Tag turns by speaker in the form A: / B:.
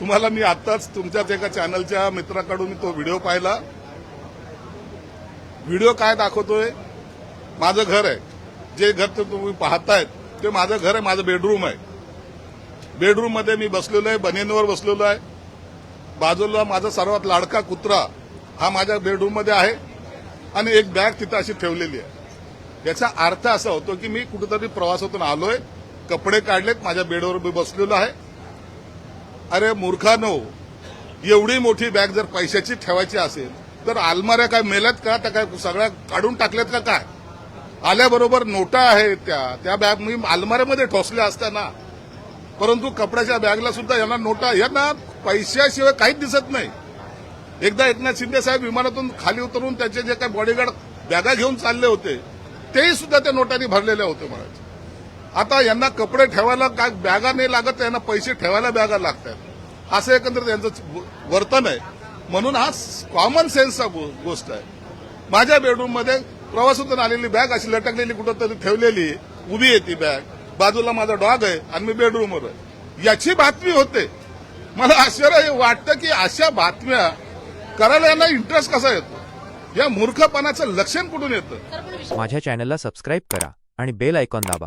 A: तुम्हाला मी आत्ताच तुमच्याच एका चॅनलच्या मित्राकडून मी तो व्हिडिओ पाहिला. व्हिडिओ काय दाखवतोय? माझं घर आहे. जे घर तुम्ही पाहतायत ते माझं घर आहे माझं बेडरूम आहे. बेडरूममध्ये मी बसलेलो आहे बनियनवर बसलेलो आहे. बाजूला माझा सर्वात लाडका कुत्रा हा माझ्या बेडरूममध्ये आहे आणि एक बॅग तिथं अशी ठेवलेली आहे. याचा अर्थ असा होतो की मी कुठेतरी प्रवासातून आलोय कपडे काढलेत माझ्या बेडवर मी बसलेलो आहे. अरे मूर्खानो एवढी मोठी बॅग जर पैशाची ठेवायची असेल तर आलमाऱ्या काय मेल्यात का? त्या काय सगळ्या काढून टाकल्यात का काय? आल्याबरोबर नोटा आहेत त्या. त्या बॅग मी आलमाऱ्यामध्ये ठोसल्या असत्या परंतु कपड्याच्या बॅगला सुद्धा यांना नोटा यांना पैशाशिवाय काहीच दिसत नाही. एकदा एकनाथ शिंदे साहेब विमानातून खाली उतरून त्याचे जे काही बॉडीगार्ड बॅगा घेऊन चालले होते तेही सुद्धा त्या नोटांनी भरलेले होते महाराज आता यांना कपडे ठेवायला काय बॅगा नाही लागत यांना पैसे ठेवायला बॅगा लागतात. असं एकंदरीत यांचं वर्तन आहे. म्हणून हा कॉमन सेन्सचा गोष्ट आहे. माझ्या बेडरूममध्ये प्रवासातून आलेली बॅग अशी लटकलेली कुठं तरी ठेवलेली उभी आहे ती बॅग बाजूला माझा डॉग आहे आणि मी बेडरूमवर आहे. याची बातमी होते. मला आश्चर्य वाटतं की अशा बातम्या करायला यांना इंटरेस्ट कसा येतो? या मूर्खपणाचं लक्षण कुठून येतं?
B: माझ्या चॅनलला सबस्क्राईब करा आणि बेल आयकॉन दाबा.